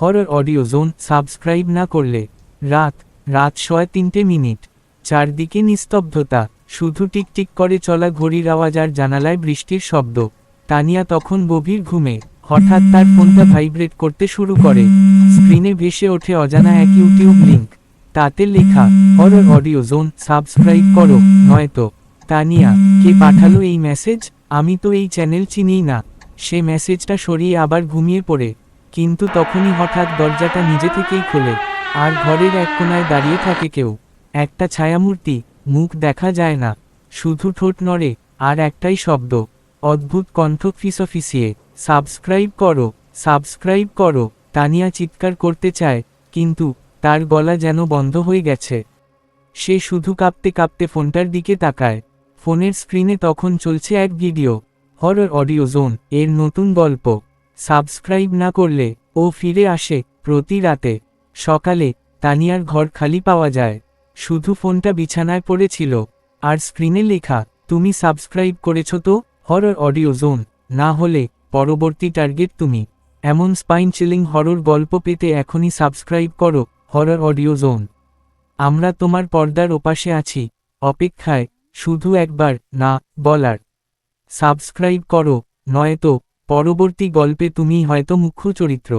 Horror audio zone subscribe না করলে, রাত রাত ছয় তিনটে মিনিট। চারদিকে নিস্তব্ধতা, শুধু টিকটিক করে চলা ঘড়ির আওয়াজ আর জানালায় বৃষ্টির শব্দ। তানিয়া তখন গভীর ঘুমে, হঠাৎ তার ফোনটা ভাইব্রেট করতে শুরু করে। স্ক্রিনে ভেসে ওঠে অজানা এক ইউটিউব লিঙ্ক তাতে লেখা হরর অডিও জোন সাবস্ক্রাইব করো, নয়তো। তানিয়া, কে পাঠালো এই মেসেজ আমি তো এই চ্যানেল চিনিই না। সে মেসেজটা সরিয়ে আবার ঘুমিয়ে পড়ে। কিন্তু তখনই হঠাৎ দরজাটা নিজে থেকেই খোলে, আর ঘরের এক কোনায় দাঁড়িয়ে থাকে কেউ। একটা ছায়ামূর্তি, মুখ দেখা যায় না, শুধু ঠোঁট নড়ে, আর একটাই শব্দ, অদ্ভুত কণ্ঠ ফিসফিসিয়ে, সাবস্ক্রাইব করো সাবস্ক্রাইব করো তানিয়া চিৎকার করতে চায়, কিন্তু তার গলা যেন বন্ধ হয়ে গেছে। সে শুধু কাঁপতে কাঁপতে ফোনটার দিকে তাকায়। ফোনের স্ক্রিনে তখন চলছে এক ভিডিও, হরর অডিও জোন, এর নতুন গল্প। সাবস্ক্রাইব না করলে ও ফিরে আসে প্রতি রাতে। সকালে তানিয়ার ঘর খালি পাওয়া যায়। শুধু ফোনটা বিছানায় পড়েছিল। আর স্ক্রিনে লেখা, তুমি সাবস্ক্রাইব করেছ তো? হরর অডিও জোন না হলে পরবর্তী টার্গেট তুমি। এমন স্পাইন চিলিং হরর গল্প পেতে এখনই সাবস্ক্রাইব করো হরর অডিও জোন আমরা তোমার পর্দার ওপাশে আছি। অপেক্ষায় শুধু একবার না, বলার। সাবস্ক্রাইব করো, নয়তো পরবর্তী গল্পে তুমি হয়তো মুখ্য চরিত্র।